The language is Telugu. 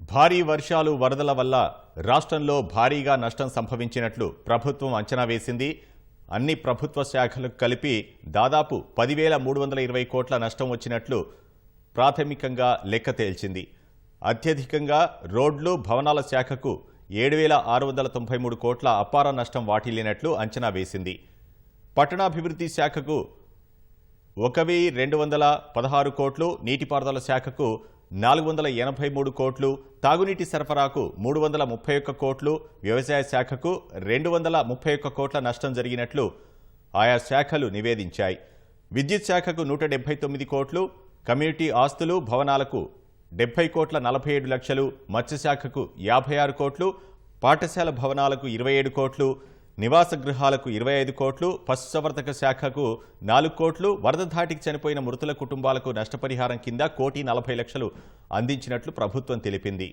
భారీ వర్షాలు వరదల వల్ల రాష్ట్రంలో భారీగా నష్టం సంభవించినట్లు ప్రభుత్వం అంచనా వేసింది. అన్ని ప్రభుత్వ శాఖలకు కలిపి దాదాపు పదివేల మూడు వందల ఇరవై కోట్ల నష్టం వచ్చినట్లు ప్రాథమికంగా లెక్క తేల్చింది. అత్యధికంగా రోడ్లు భవనాల శాఖకు ఏడు వేల ఆరు వందల తొంభై మూడు కోట్ల అపార నష్టం వాటిల్లినట్లు అంచనా వేసింది. పట్టణాభివృద్ధి శాఖకు ఒక వెయ్యి రెండు వందల పదహారు కోట్లు నీటిపారుదల శాఖకు నాలుగు వందల ఎనభై మూడు కోట్లు తాగునీటి సరఫరాకు మూడు వందల ముప్పై ఒక్క కోట్లు వ్యవసాయ శాఖకు రెండు వందల ముప్పై ఒక్క కోట్ల నష్టం జరిగినట్లు ఆయా శాఖలు నివేదించాయి. విద్యుత్ శాఖకు నూట డెబ్బై తొమ్మిది కోట్లు కమ్యూనిటీ ఆస్తులు భవనాలకు డెబ్బై కోట్ల నలభై ఏడు లక్షలు మత్స్యశాఖకు యాభై ఆరు కోట్లు పాఠశాల భవనాలకు ఇరవై ఏడు కోట్లు నివాస గృహాలకు ఇరవై ఐదు కోట్లు పశుసంవర్ధక శాఖకు నాలుగు కోట్లు వరద ధాటికి చనిపోయిన మృతుల కుటుంబాలకు నష్టపరిహారం కింద కోటి నలభై లక్షలు అందించినట్లు ప్రభుత్వం తెలిపింది.